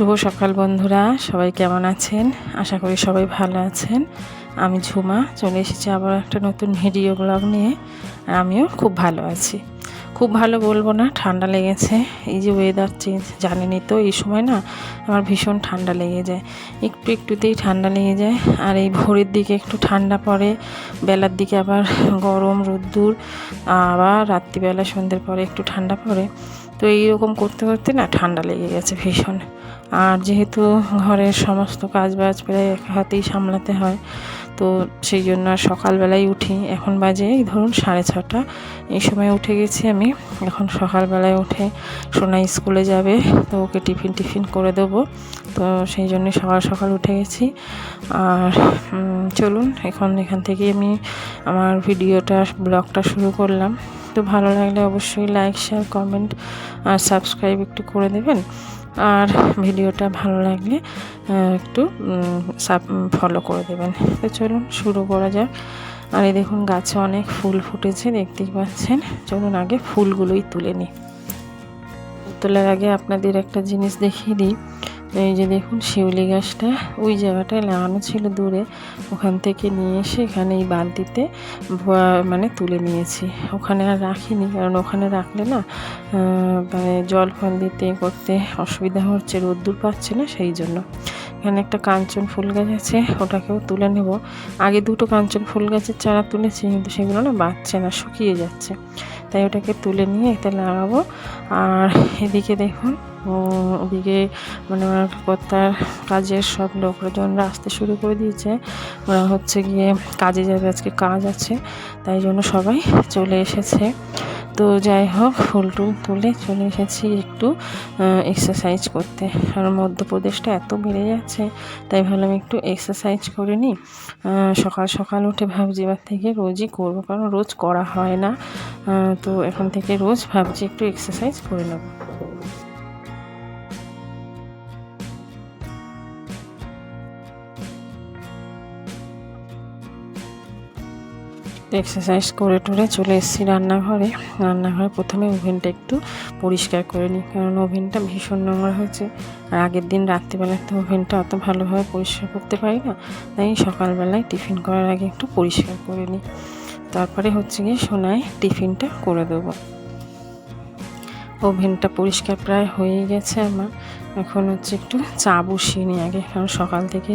শুভ সকাল বন্ধুরা, সবাই কেমন আছেন? আশা করি সবাই ভালো আছেন। আমি ঝুমা, চলে এসেছি আবার একটা নতুন ভিডিও ব্লগ নিয়ে। আর আমিও খুব ভালো আছি। খুব ভালো বলব না, ঠান্ডা লেগেছে। এই যে ওয়েদার চেঞ্জ জানেনই তো, এই সময় না আমার ভীষণ ঠান্ডা লেগে যায়। একটু একটুতেই ঠান্ডা লেগে যায়। আর এই ভোরের দিকে একটু ঠান্ডা পড়ে, বেলার দিকে আবার গরম, রোদ্দুর, আবার রাত্রিবেলা সন্ধ্যের পরে একটু ঠান্ডা পড়ে। তো এইরকম করতে করতে না ঠান্ডা লেগে গেছে ভীষণ। আর যেহেতু ঘরের সমস্ত কাজ বাজ প্রায় এক হাতেই সামলাতে হয়, তো সেই জন্য আর সকালবেলায় উঠি। এখন বাজে, ধরুন সাড়ে ছটা। এই সময় উঠে গেছি আমি। এখন সকালবেলায় উঠে সোনাই স্কুলে যাবে, তো ওকে টিফিন টিফিন করে দেবো। তো সেই জন্য সকাল সকাল উঠে গেছি। আর চলুন, এখন এখান থেকে আমি আমার ভিডিওটা, ব্লগটা শুরু করলাম। তো ভালো লাগলে অবশ্যই লাইক, শেয়ার, কমেন্ট আর সাবস্ক্রাইব একটু করে দেবেন। আর ভিডিওটা ভালো লাগলে একটু সাব ফলো করে দেবেন। তো চলুন শুরু করা যাক। আর এই দেখুন গাছে অনেক ফুল ফুটেছে, দেখতেই পাচ্ছেন। চলুন আগে ফুলগুলোই তুলে নিই। তোলার আগে আপনাদের একটা জিনিস দেখিয়ে দিই। এই যে দেখুন শিউলি গাছটা, ওই জায়গাটায় লাগানো ছিল দূরে। ওখান থেকে নিয়ে এসে এখানে এই বালতিতে মানে তুলে নিয়েছি। ওখানে আর রাখিনি, কারণ ওখানে রাখলে না মানে জল ফল দিতে করতে অসুবিধা হচ্ছে, রোদ্দুর পাচ্ছে না সেই জন্য। এখানে একটা কাঞ্চন ফুল গাছ আছে, ওটাকেও তুলে নেব। আগে দুটো কাঞ্চন ফুল গাছের চারা তুলেছি, কিন্তু সেগুলো না বাঁচছে না, শুকিয়ে যাচ্ছে। তাই ওটাকে তুলে নিয়ে এতে লাগাবো। আর এদিকে দেখুন ওদিকে মানে কর্তার কাজের সব লোকজনরা আসতে শুরু করে দিয়েছে। ওরা হচ্ছে গিয়ে কাজে যাবে, আজকে কাজ আছে, তাই জন্য সবাই চলে এসেছে। তো যাই হোক ফুল টুল তুলে চলে এসেছি একটু এক্সারসাইজ করতে। আর মধ্যপ্রদেশটা এত বেড়ে যাচ্ছে, তাই ভাবলাম একটু এক্সারসাইজ করে নিই। সকাল সকাল উঠে ভাবছি এবার থেকে রোজই করব, কারণ রোজ করা হয় না। তো এখন থেকে রোজ ভাবছি একটু এক্সারসাইজ করে নেব। এক্সারসাইজ করে টরে চলে এসেছি রান্নাঘরে। রান্নাঘরে প্রথমে ওভেনটা একটু পরিষ্কার করে নিই, কারণ ওভেনটা ভীষণ নোংরা হয়েছে। আর আগের দিন রাত্রিবেলায় তো ওভেনটা অত ভালোভাবে পরিষ্কার করতে পারি না, তাই সকালবেলায় টিফিন করার আগে একটু পরিষ্কার করে নিই। তারপরে হচ্ছে গিয়ে সোনায় টিফিনটা করে দেবো। ওভেনটা পরিষ্কার প্রায় হয়ে গেছে আমার। এখন হচ্ছে একটু চা বসিয়ে নিই আগে, কারণ সকাল থেকে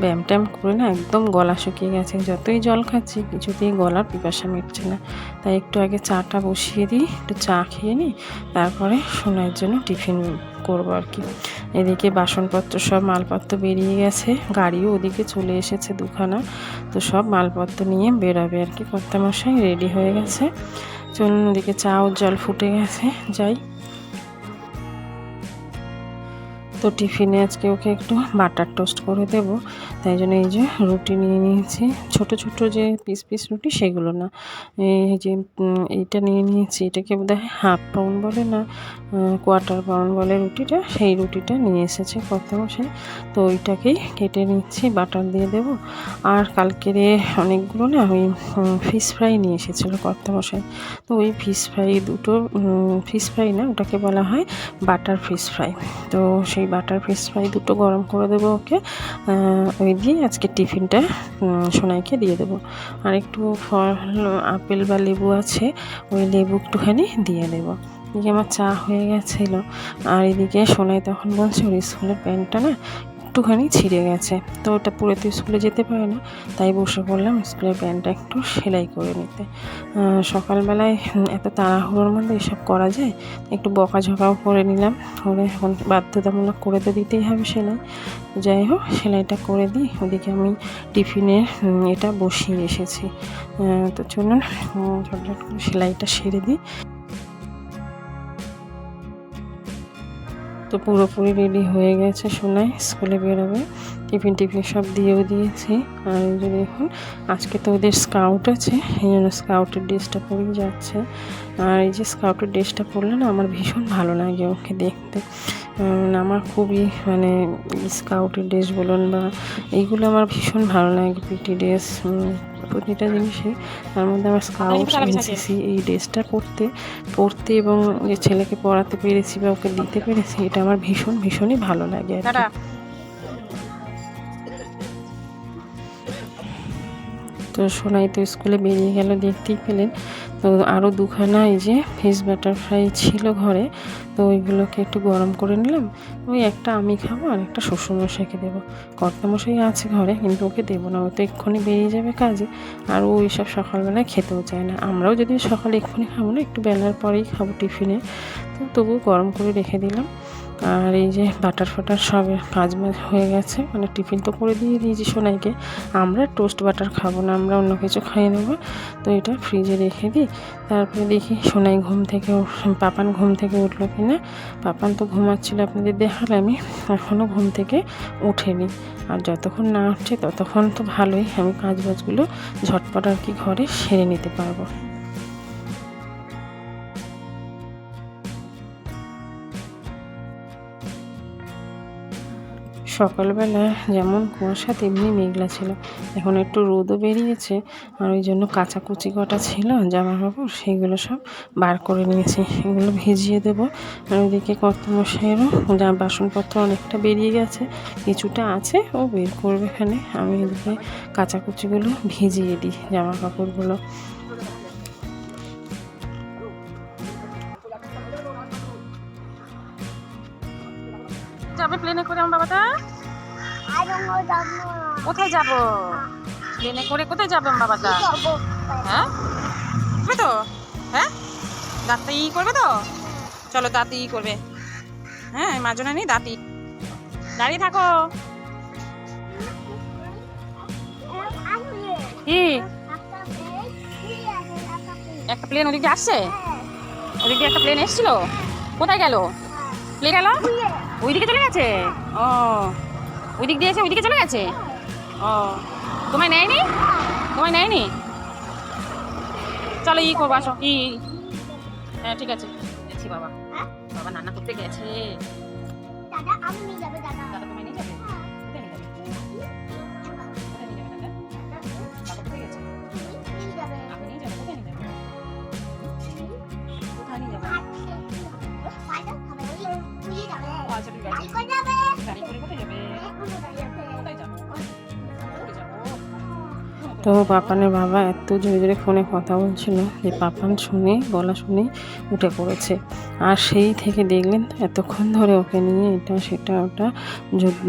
ব্যায়াম ট্যাম করে না একদম গলা শুকিয়ে গেছে। যতই জল খাচ্ছি, কিছুতেই গলার পিপাসা মিটছে না। তাই একটু আগে চাটা বসিয়ে দিই, একটু চা খেয়ে নিই, তারপরে সোনার জন্য টিফিন করব আর কি। এদিকে বাসনপত্র সব মালপত্র বেরিয়ে গেছে, গাড়িও ওদিকে চলে এসেছে দুখানা। তো সব মালপত্র নিয়ে বেরোবে আর কি। কর্তামশাই রেডি হয়ে গেছে। চলুন ওদিকে চা ও জল ফুটে গেছে যাই। তো টিফিনে আজকে ওকে একটু বাটার টোস্ট করে দেব। তাই জন্য এই যে রুটি নিয়ে নিয়েছি। ছোট ছোট যে পিস পিস রুটি সেগুলো না। এই যে এইটা নিয়ে নিয়েছি। এটাকে বোধহয় হাফ পাউন্ড বলে না কোয়ার্টার পাউন্ড বলে রুটিটা। সেই রুটিটা নিয়ে এসেছে কত মশাই তো ওইটাকেই কেটে নিচ্ছি, বাটার দিয়ে দেব। আর কালকেরে অনেকগুলো না ওই ফিশ ফ্রাই নিয়ে এসেছিল কর্তা মশাই তো ওই ফিশ ফ্রাই দুটো ফিশ ফ্রাই না, ওটাকে বলা হয় বাটার ফিশ ফ্রাই তো সেই বাটার ফ্রেস ফ্রাই দুটো গরম করে দেবো ওকে ওই দিয়ে আজকে টিফিনটা সোনাইকে দিয়ে দেবো। আর একটু ফল, আপেল বা লেবু আছে, ওই লেবু একটুখানি দিয়ে দেবো। এদিকে আমার চা হয়ে গেছিল। আর এদিকে সোনাই তখন বলছে, ওর স্কুলের প্যান্টটা না একটুখানি ছিঁড়ে গেছে। তো ওটা পুরো তো স্কুলে যেতে পারে না তাই বসে পড়লাম স্কুলের প্যান্টটা একটু সেলাই করে নিতে। সকালবেলায় এত তাড়াহুড়োর মধ্যে এসব করা যায়? একটু বকাঝকাও করে নিলাম। করে এখন বাধ্যতামূলক করে তো দিতেই হবে সেলাই। যাই হোক, সেলাইটা করে দিই। ওদিকে আমি টিফিনের এটা বসিয়ে এসেছি। তো চলুন ঝটঝট করে সেলাইটা সেরে দিই। তো পুরোপুরি রেডি হয়ে গেছে সোনাই স্কুলে বেরোবে। টিফিন টিফিন সব দিয়েও দিয়েছি। আর এই যে দেখুন, আজকে তো ওদের স্কাউট আছে, এই জন্য স্কাউটের ড্রেসটা পরেই যাচ্ছে। আর এই যে স্কাউটের ড্রেসটা পরলে না আমার ভীষণ ভালো লাগে ওকে দেখতে। আমার খুবই মানে স্কাউটের ড্রেস বলুন বা এইগুলো আমার ভীষণ ভালো লাগে পিটি ড্রেস প্রতিটা জিনিসে তার মধ্যে আমার স্কাউট এনসিসি এই ড্রেসটা পরতে পরতে এবং যে ছেলেকে পড়াতে পেরেছি বা ওকে দিতে পেরেছি এটা আমার ভীষণ ভীষণই ভালো লাগে আর কি। তো সোনাই তো স্কুলে বেরিয়ে গেল দেখতেই পেলেন। তো আরও দুখানা এই যে ফিশ বাটারফ্লাই ছিল ঘরে তো ওইগুলোকে একটু গরম করে নিলাম। ওই একটা আমি খাব আর একটা শ্বশুরমশাইকে দেবো। কর্তামশাই আছে ঘরে, কিন্তু ওকে দেবো না। ও তো এক্ষুনি বেরিয়ে যাবে কাজে। আর ও এইসব সকালবেলায় খেতেও চায় না। আমরাও যদি সকালে এক্ষুনি খাব না, একটু বেলার পরেই খাব টিফিনে। তো তবুও গরম করে রেখে দিলাম। আর এই যে বাটার ফাটার সব কাজ বাজ হয়ে গেছে। মানে টিফিন তো করে দিয়ে দিয়েছি সোনাইকে। আমরা টোস্ট বাটার খাব না, আমরা অন্য কিছু খাইয়ে নেব তো এটা ফ্রিজে রেখে দিই। তারপরে দেখি সোনাই ঘুম থেকে পাপান ঘুম থেকে উঠল কি না পাপান তো ঘুমাচ্ছিল আপনাদের দেখালে আমি এখনও ঘুম থেকে উঠেনি। আর যতক্ষণ না উঠছে ততক্ষণ তো ভালোই আমি কাজবাজগুলো ঝটপট আর কি ঘরে সেরে নিতে পারব। সকালবেলা যেমন কুয়াশা, তেমনি মেঘলা ছিল। এখন একটু রোদও বেরিয়েছে আর ওই জন্য কাচাকুচি কটা ছিল জামা কাপড় সেইগুলো সব বার করে নিয়েছি। এগুলো ভিজিয়ে দেবো। আর ওইদিকে কর্তমশাইয়েরও যা বাসনপত্র অনেকটা বেরিয়ে গেছে, কিছুটা আছে, ও বের করবে এখানে। আমি এদিকে কাচাকুচিগুলো ভিজিয়ে দিই জামা কাপড়গুলো প্লেনে করে আমার বাবাটা? কোথায় যাব? প্লেনে করে কোথায় যাব বাবাটা? হ্যাঁ? করবে তো? হ্যাঁ? দাঁতটা ই করবে তো? চলো দাঁত ই করবে। হ্যাঁ মাজনা নেই দাঁত দাঁড়িয়ে থাকো। কি? একটা প্লেন ওদিকে আসছে? ওদিকে একটা প্লেন এসেছিল? কোথায় গেল? প্লেন গেল? ওইদিকে চলে গেছে? ও ওই দিক দিয়ে এসে ওইদিকে চলে গেছে? ও, তোমায় নেয়নি? তোমায় নেয়নি? চলো, ই করব, আসো, ই হ্যাঁ ঠিক আছে। বাবা। বাবা রান্না করতে গেছে। দাদা তোমায় নিয়ে তো পাপানের বাবা এত জোরে জোরে ফোনে কথা বলছিল যে পাপান শুনে গলা শুনে উঠে পড়েছে। আর সেই থেকে দেখলেন এতক্ষণ ধরে ওকে নিয়ে এটা সেটা ওটা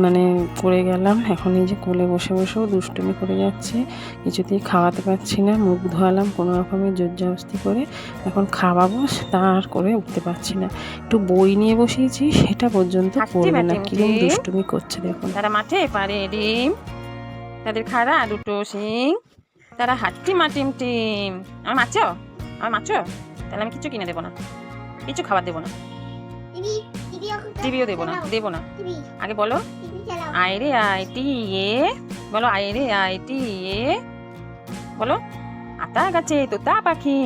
মানে করে গেলাম। এখন এই যে কোলে বসে বসেও দুষ্টুমি করে যাচ্ছে। কিছুতেই খাওয়াতে পারছি না মুখ ধোয়ালাম কোনো রকমের জোরজাবস্তি করে। এখন খাওয়াবো তা আর করে উঠতে পারছি না। একটু বই নিয়ে বসিয়েছি সেটা পর্যন্ত করবে না। কিরম দুষ্টুমি করছে দেখুন। তারা মাঠে পারে ডিম তাদের খাড়া দুটো শিং। তারা হাট্টি মা টিম। টিম আমার মারছো আমার মারছো তাহলে আমি কিছু কিনে দেবো না। কিছু খাবার দেবো না। টিভিও দেবো না। দেবো না। আগে বলো। আয়রে আইটি এ বলো আয়রে আইটি এ বলো। আতা গাছে তোতা পাখি।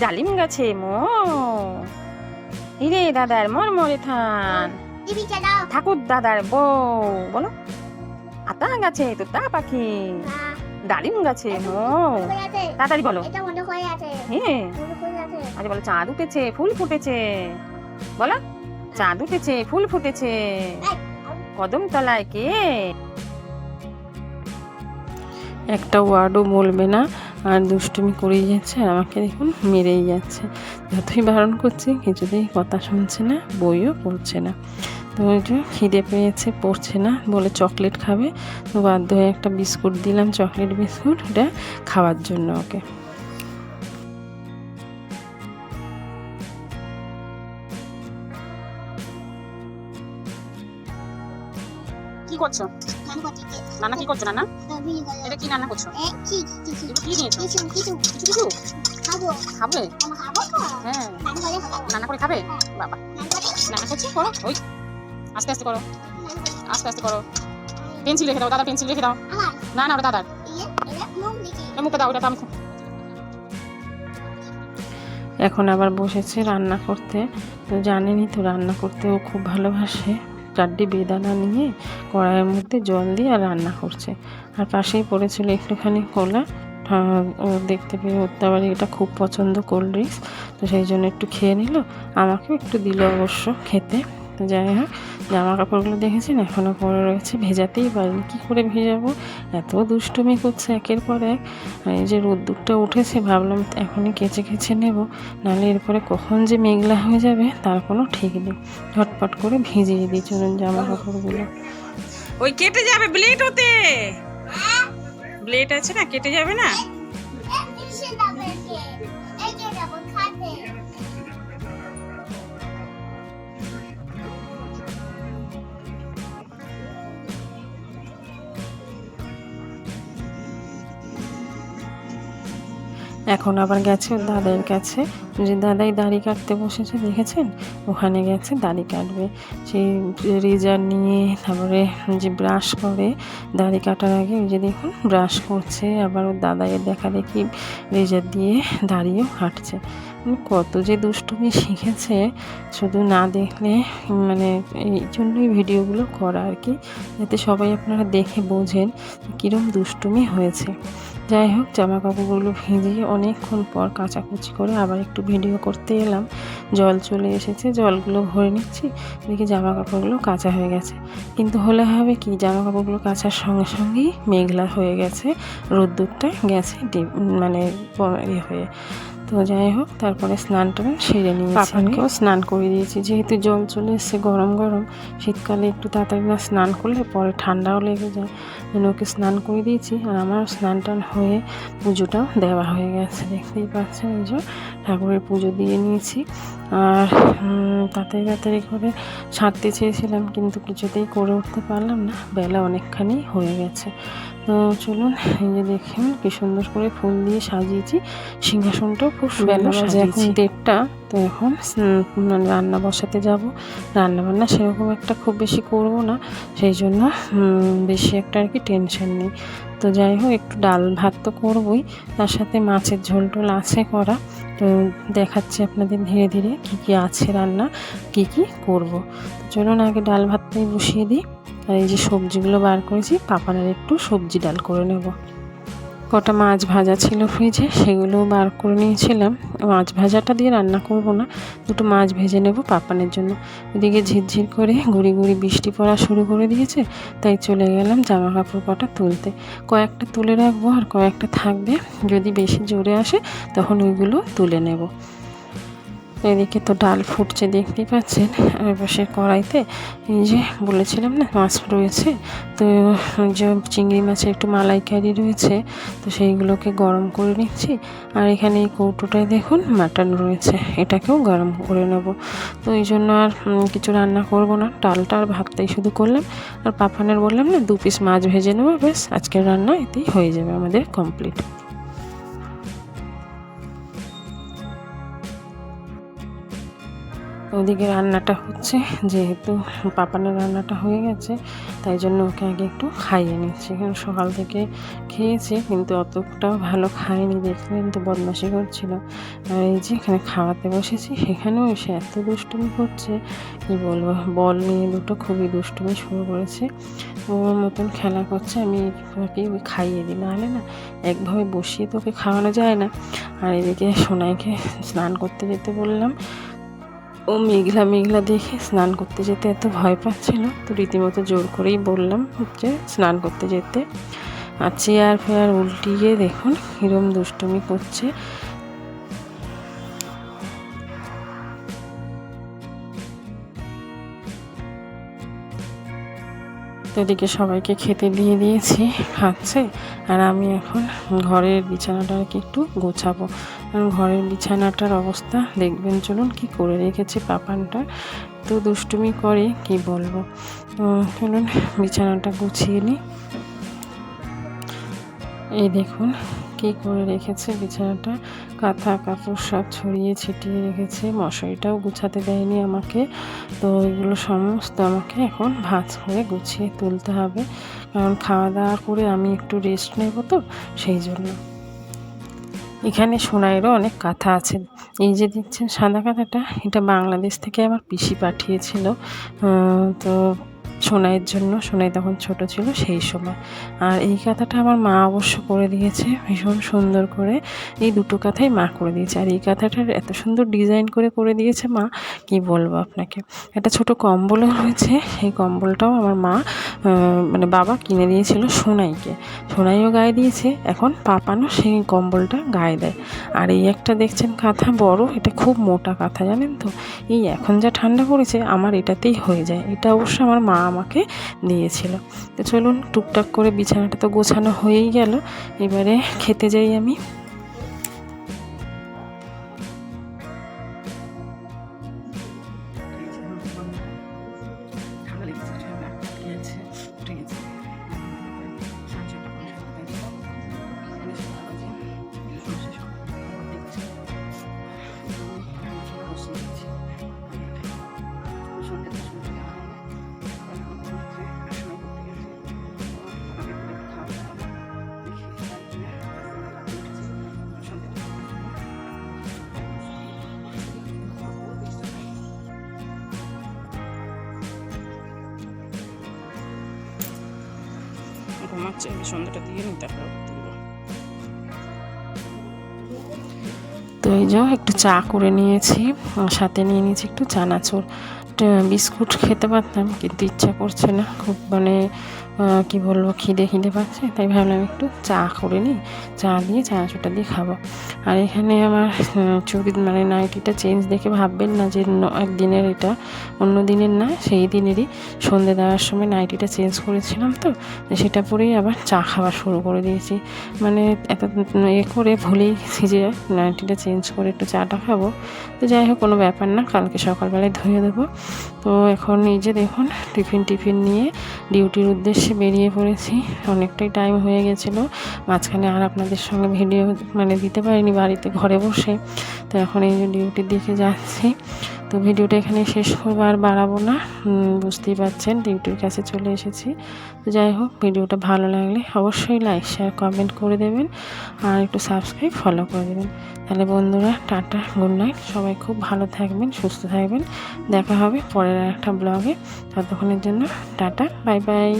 ডালিম গাছে মো। হিরে দাদার মরমরে থান। ঠাকুর দাদার বউ। বলো। আতা গাছে তোতা পাখি। ডালিম গাছে মো তাড়াতাড়ি বলো। এটা হয়ে। আছে আছে। আজ বলো চাঁদ উঠেছে ফুল ফুটেছে। বলো চাঁদ উঠেছে ফুল ফুটেছে। কদম তলায় কে? একটা ওয়ার্ডও বলবে না। আর দুষ্টুমি করেই যাচ্ছে আর আমাকে দেখুন মেরেই যাচ্ছে। যতই বারণ করছি কিছুতেই কথা শুনছে না বইও পড়ছে না। তো ওই যে খিদে পেয়েছে পড়ছে না বলে চকলেট খাবে। তো বাধ্য হয়ে একটা বিস্কুট দিলাম চকলেট বিস্কুট এটা খাওয়ার জন্য ওকে। কি করছ? নানা কি করছ নানা? এটা কি রান্না করছ? কি কিছু এগুলো কি নিয়েছো? কিছু কিছু কিছু কিছু খাব। খাবে? আমার খাব তো। হ্যাঁ। করে খাব? বাবা। করছি করো। ওই। আস্তে আস্তে করো। আস্তে আস্তে করো। পেন্সিল রেখে দাও, দাদা পেন্সিল রেখে দাও। না না, ওটা দাদার। মুখ দাও, ওটা এখন আবার বসেছে রান্না করতে। তো জানেনই তো রান্না করতে ও খুব ভালোবাসে। চারটি বেদানা নিয়ে কড়াইয়ের মধ্যে জল দিয়ে আর রান্না করছে। আর পাশেই পড়েছিল একটুখানি কোলা। দেখতে পেয়ে ওর তো আবার এটা খুব পছন্দ কোল্ড ড্রিঙ্কস। তো সেই জন্য একটু খেয়ে নিল। আমাকেও একটু দিল অবশ্য খেতে। যাই হোক জামা কাপড়গুলো দেখেছেন এখনও পরে রয়েছে ভেজাতেই পারিনি। কী করে ভেজাবো? এত দুষ্টুমি করছে একের পর এক। এই যে রোদ্দুরটা উঠেছে ভাবলাম এখনই কেচে কেচে নেব। নাহলে এরপরে কখন যে মেঘলা হয়ে যাবে তার কোনো ঠিক নেই। ঝটপট করে ভিজিয়ে দিই চলুন জামা কাপড়গুলো। ওই কেটে যাবে ব্লেড ওতে। ব্লেড আছে না কেটে যাবে না? এখন আবার গেছে ওর দাদার কাছে। যে দাদাই দাড়ি কাটতে বসেছে, দেখেছেন? ওখানে গেছে, দাড়ি কাটবে। সেই রেজার নিয়ে তারপরে যে ব্রাশ করে দাড়ি কাটার আগে ওই যে দেখুন ব্রাশ করছে। আবার ওর দাদাইয়ের দেখা দেখি রেজার দিয়ে দাড়িও কাটছে কত যে দুষ্টুমি শিখেছে। শুধু না দেখলে মানে এই জন্যই ভিডিওগুলো করা আর কি। যাতে সবাই আপনারা দেখে বোঝেন কীরম দুষ্টুমি হয়েছে। যাই হোক জামা কাপড়গুলো ভিজিয়ে অনেকক্ষণ পর কাচাকুচি করে আবার একটু ভিডিও করতে এলাম। জল চলে এসেছে, জলগুলো ভরে নিচ্ছি। দেখি জামা কাপড়গুলো কাঁচা হয়ে গেছে। কিন্তু হলে হবে কি জামা কাপড়গুলো কাচার সঙ্গে সঙ্গেই মেঘলা হয়ে গেছে। রোদ্দুরটা গেছে মানে ইয়ে হয়ে। তো যাই হোক তারপরে স্নান টান সেরে নিয়েছি। পাপানকেও স্নান করে দিয়েছি। যেহেতু জল চলে এসছে গরম গরম শীতকালে একটু তাড়াতাড়ি না স্নান করলে পরে ঠান্ডাও লেগে যায়। জন্য ওকে স্নান করে দিয়েছি আর আমার স্নান টান হয়ে পুজোটাও দেওয়া হয়ে গেছে। দেখতেই পাচ্ছেন এই যে ঠাকুরের পুজো দিয়ে নিয়েছি। আর তাড়াতাড়ি তাড়াতাড়ি করে ছাড়তে চেয়েছিলাম কিন্তু কিছুতেই করে উঠতে পারলাম না। বেলা অনেকখানি হয়ে গেছে। তো চলুন এই যে দেখুন কি সুন্দর করে ফুল দিয়ে সাজিয়েছি। সিংহাসনটাও খুব বাজে এখন দেড়টা তো এখন মানে রান্না বসাতে যাব। রান্না বান্না সেরকম একটা খুব বেশি করব না সেই জন্য বেশি একটা আর কি টেনশন নেই। তো যাই হোক একটু ডাল ভাত তো করবই তার সাথে মাছের ঝোল টোল আছে করা। তো দেখাচ্ছি আপনাদের ধীরে ধীরে কি কি আছে রান্না কি কি করব। তো চলুন আগে ডাল ভাতটাই বসিয়ে দিই। আর এই যে সবজিগুলো বার করেছি, পাপানের একটু সবজি ডাল করে নেব। কটা মাছ ভাজা ছিল ফ্রিজে সেগুলো বার করে নিয়েছিলাম। মাছ ভাজাটা দিয়ে রান্না করব না, দুটো মাছ ভেজে নেব পাপানের জন্য। এদিকে ঝিরঝির করে গুড়ি গুড়ি বৃষ্টি পড়া শুরু করে দিয়েছে, তাই চলে গেলাম জামা কাপড় কটা তুলতে। কয়েকটা তুলে রাখব আর কয়েকটা থাকবে, যদি বেশি জোরে আসে, তখন ওইগুলো তুলে নেব। তো ডাল ফুটছে দেখতেই পাচ্ছেন। আর পাশে কড়াইতে এই যে বলেছিলাম না, মাছ রয়েছে। তো যে চিংড়ি মাছের একটু মালাইকারি রয়েছে, তো সেইগুলোকে গরম করে নিচ্ছি। আর এখানে এই কৌটোটায় দেখুন মাটন রয়েছে, এটাকেও গরম করে নেব। তো এই জন্য আর কিছু রান্না করব না। ডালটা আর ভাতটাই শুধু করলাম। আর পাফানের বললাম না, দু পিস মাছ ভেজে নেব, ব্যাস। আজকের রান্না এতেই হয়ে যাবে আমাদের কমপ্লিট। ওদিকে রান্নাটা হচ্ছে, যেহেতু পাপানের রান্নাটা হয়ে গেছে, তাই জন্য ওকে আগে একটু খাইয়ে নিচ্ছি। কারণ সকাল থেকে খেয়েছে, কিন্তু অতটাও ভালো খায়নি, দেখলেন কিন্তু বদমাশি করছিল। আর এই যে এখানে খাওয়াতে বসেছি, সেখানেও এসে এত দুষ্টুমি করছে, কি বলব? বল নিয়ে দুটো খুবই দুষ্টুমি শুরু করেছে। ওর মতন খেলা করছে, আমি ওকে খাইয়ে দিই, নাহলে না একভাবে বসিয়ে তো ওকে খাওয়ানো যায় না। আর এদিকে সোনাইকে স্নান করতে যেতে বললাম ও মেঘলা মেঘলা দেখে স্নান করতে যেতে এত ভয় পাচ্ছিল। তো রীতিমতো জোর করেই বললাম যে স্নান করতে যেতে। আর চেয়ার ফেয়ার উল্টিয়ে দেখুন কিরম দুষ্টুমি করছে। এদিকে সবাইকে খেতে দিয়ে দিয়েছি, খাচ্ছে। আর আমি এখন ঘরের বিছানাটা আর কি একটু গোছাবো। কারণ ঘরের বিছানাটার অবস্থা। দেখবেন, চলুন কি করে রেখেছে পাপানটা। তো দুষ্টুমি করে, কি বলব? তো চলুন, বিছানাটা গুছিয়ে নিই এই দেখুন, কি করে রেখেছে বিছানাটা। কাঁথা, কাপড় সব ছড়িয়ে ছিটিয়ে রেখেছে। মশারিটাও গুছাতে দেয়নি আমাকে। তো এগুলো সমস্ত আমাকে এখন ভাঁজ করে গুছিয়ে তুলতে হবে। কারণ খাওয়া দাওয়া করে আমি একটু রেস্ট নেব তো, সেই জন্য। এখানে সোনাইয়েরও অনেক কাঁথা আছে। এই যে দিচ্ছেন সাদা কাঁথাটা, এটা বাংলাদেশ থেকে আমার পিসি পাঠিয়েছিল। তো সোনাইয়ের জন্য, সোনাই তখন ছোট ছিল সেই সময়। আর এই কাঁথাটা আমার মা অবশ্য করে দিয়েছে, ভীষণ সুন্দর করে। এই দুটো কাঁথাই মা করে দিয়েছে। আর এই কাঁথাটার এত সুন্দর ডিজাইন করে করে দিয়েছে মা, কি বলব আপনাকে? একটা ছোট কম্বলও রয়েছে, সেই কম্বলটাও আমার মা মানে বাবা কিনে দিয়েছিল সোনাইকে। সোনাইও গায়ে দিয়েছে, এখন পাপানো সেই কম্বলটা গায়ে দেয়। আর এই একটা দেখছেন কাঁথা বড়, এটা খুব মোটা কাঁথা, জানেন তো? এই এখন যা ঠান্ডা পড়েছে, আমার এটাতেই হয়ে যায়। এটা অবশ্য আমার মা আমাকে দিয়েছিল। তো চলুন টুকটাক করে বিছানাটা তো গোছানো হয়েই গেল। এবারে খেতে যাই আমি। ঘুমাচ্ছে আমি সন্ধ্যাটা দিয়ে নিই, তারপর তো এই যে একটু চা করে নিয়েছি সাথে নিয়ে নিয়েছি একটু চানাচুর। বিস্কুট খেতে পারতাম, কিন্তু ইচ্ছা করছে না, খুব মানে কি বলব, খিদে খিদে পাচ্ছে, তাই ভাবলাম একটু চা করে নিই। চা দিয়ে চানাচুরটা দিয়ে খাব। আর এখানে আমার চুড়ি মানে নাইটিটা চেঞ্জ দেখে ভাববেন না যে একদিনের এটা, অন্য দিনের না, সেই দিনেরই। সন্ধে দেওয়ার সময় নাইটিটা চেঞ্জ করেছিলাম তো তো সেটা পরেই আবার চা খাওয়া শুরু করে দিয়েছি। মানে এত, এ করে ভুলেই গেছি যে নাইটিটা চেঞ্জ করে একটু চাটা খাব। তো যাই হোক, কোনো ব্যাপার না, কালকে সকালবেলায় ধুয়ে দেবো। তো এখন এই যে দেখুন, টিফিন টিফিন নিয়ে ডিউটির উদ্দেশ্যে বেরিয়ে পড়েছি। অনেকটাই টাইম হয়ে গেছিল। মাঝখানে আর আপনাদের সঙ্গে ভিডিও মানে দিতে পারিনি বাড়িতে ঘরে বসে। তো এখন এই ডিউটির দিকে যাচ্ছি। তো ভিডিওটা এখানে শেষ করব, আর বাড়াবো না। বুঝতেই পারছেন ডিউটির কাছে চলে এসেছি। তো যাই হোক ভিডিওটা ভালো লাগলে অবশ্যই লাইক শেয়ার কমেন্ট করে দেবেন। আর একটু সাবস্ক্রাইব ফলো করে দেবেন। তাহলে বন্ধুরা, টাটা গুড নাইট সবাই খুব ভালো থাকবেন, সুস্থ থাকবেন। দেখা হবে পরের একটা ব্লগে ততক্ষণের জন্য টাটা বাই বাই